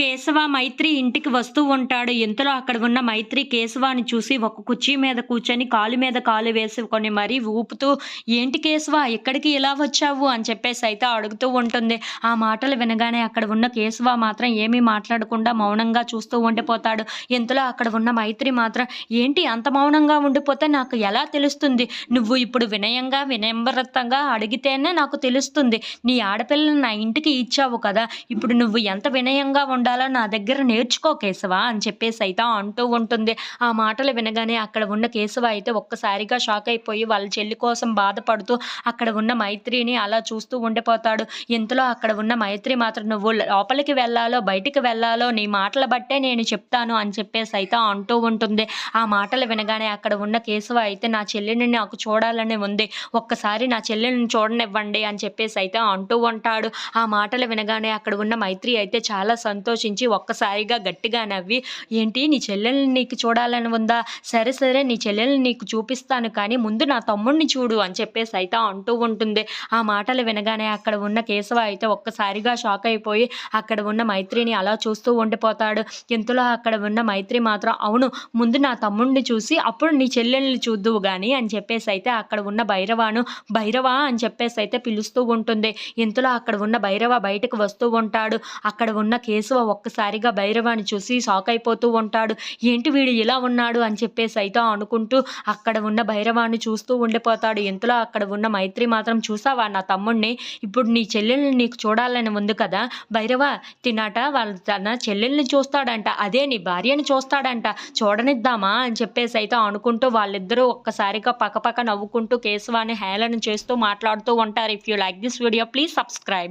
కేశవ మైత్రి ఇంటికి వస్తూ ఉంటాడు. ఇంతలో అక్కడ ఉన్న మైత్రి కేశవాని చూసి ఒక కుర్చీ మీద కూర్చొని కాలు మీద కాలు వేసుకొని మరీ ఊపుతూ ఏంటి కేశవ ఎక్కడికి ఇలా వచ్చావు? అని చెప్పేసి అయితే అడుగుతూ ఉంటుంది. ఆ మాటలు వినగానే అక్కడ ఉన్న కేశవ మాత్రం ఏమీ మాట్లాడకుండా మౌనంగా చూస్తూ ఉండిపోతాడు. ఇంతలో అక్కడ ఉన్న మైత్రి మాత్రం ఏంటి అంత మౌనంగా ఉండిపోతే నాకు ఎలా తెలుస్తుంది? నువ్వు ఇప్పుడు వినయంగా వినమ్రతంగా అడిగితేనే నాకు తెలుస్తుంది. నీ ఆడపిల్లని నా ఇంటికి ఇచ్చావు కదా. ఇప్పుడు నువ్వు ఎంత వినయంగా ఉండాలో? నా దగ్గర నేర్చుకో కేశవ అని చెప్పేసి అయితే అంటూ ఉంటుంది. ఆ మాటలు వినగానే అక్కడ ఉన్న కేశవ అయితే ఒక్కసారిగా షాక్ అయిపోయి వాళ్ళ చెల్లి కోసం బాధపడుతూ అక్కడ ఉన్న మైత్రిని అలా చూస్తూ ఉండిపోతాడు. ఇంతలో అక్కడ ఉన్న మైత్రి మాత్రం నువ్వు లోపలికి వెళ్ళాలో బయటికి వెళ్ళాలో నీ మాటల బట్టే నేను చెప్తాను అని చెప్పేసి అయితే అంటూ ఉంటుంది. ఆ మాటలు వినగానే అక్కడ ఉన్న కేశవ అయితే నా చెల్లిని నాకు చూడాలని ఉంది. ఒక్కసారి నా చెల్లెని చూడనివ్వండి అని చెప్పేసి అయితే అంటూ ఉంటాడు. ఆ మాటలు వినగానే అక్కడ ఉన్న మైత్రి అయితే చాలా సంతోషం సంతోషించి ఒక్కసారిగా గట్టిగా నవ్వి ఏంటి నీ చెల్లెల్ని నీకు చూడాలని ఉందా? సరే సరే నీ చెల్లెల్ని నీకు చూపిస్తాను కానీ ముందు నా తమ్ముడిని చూడు అని చెప్పేసి అయితే అంటూ ఉంటుంది. ఆ మాటలు వినగానే అక్కడ ఉన్న కేశవ అయితే ఒక్కసారిగా షాక్ అయిపోయి అక్కడ ఉన్న మైత్రిని అలా చూస్తూ ఉండిపోతాడు. ఇంతలో అక్కడ ఉన్న మైత్రి మాత్రం అవును ముందు నా తమ్ముడిని చూసి అప్పుడు నీ చెల్లెల్ని చూద్దువు కానీ అని చెప్పేసి అయితే అక్కడ ఉన్న భైరవాను భైరవ అని చెప్పేసి అయితే పిలుస్తూ ఉంటుంది. ఇంతలో అక్కడ ఉన్న భైరవ బయటకు వస్తూ ఉంటాడు. అక్కడ ఉన్న కేశవ ఒక్కసారిగా భైరవాన్ని చూసి షాక్ అయిపోతూ ఉంటాడు. ఏంటి వీడు ఇలా ఉన్నాడు? అని చెప్పేసి అయితే అనుకుంటూ అక్కడ ఉన్న భైరవాన్ని చూస్తూ ఉండిపోతాడు. ఇంతలో అక్కడ ఉన్న మైత్రి మాత్రం చూసావా నా తమ్ముడిని ఇప్పుడు నీ చెల్లెల్ని నీకు చూడాలని ఉంది కదా. భైరవ తినట వాళ్ళ తన చెల్లెల్ని చూస్తాడంట. అదే నీ భార్యని చూస్తాడంట. చూడనిద్దామా? అని చెప్పేసి అయితే అనుకుంటూ వాళ్ళిద్దరూ ఒక్కసారిగా పక్కపక్క నవ్వుకుంటూ కేశవాన్ని హేళన చేస్తూ మాట్లాడుతూ ఉంటారు. If you like this video please subscribe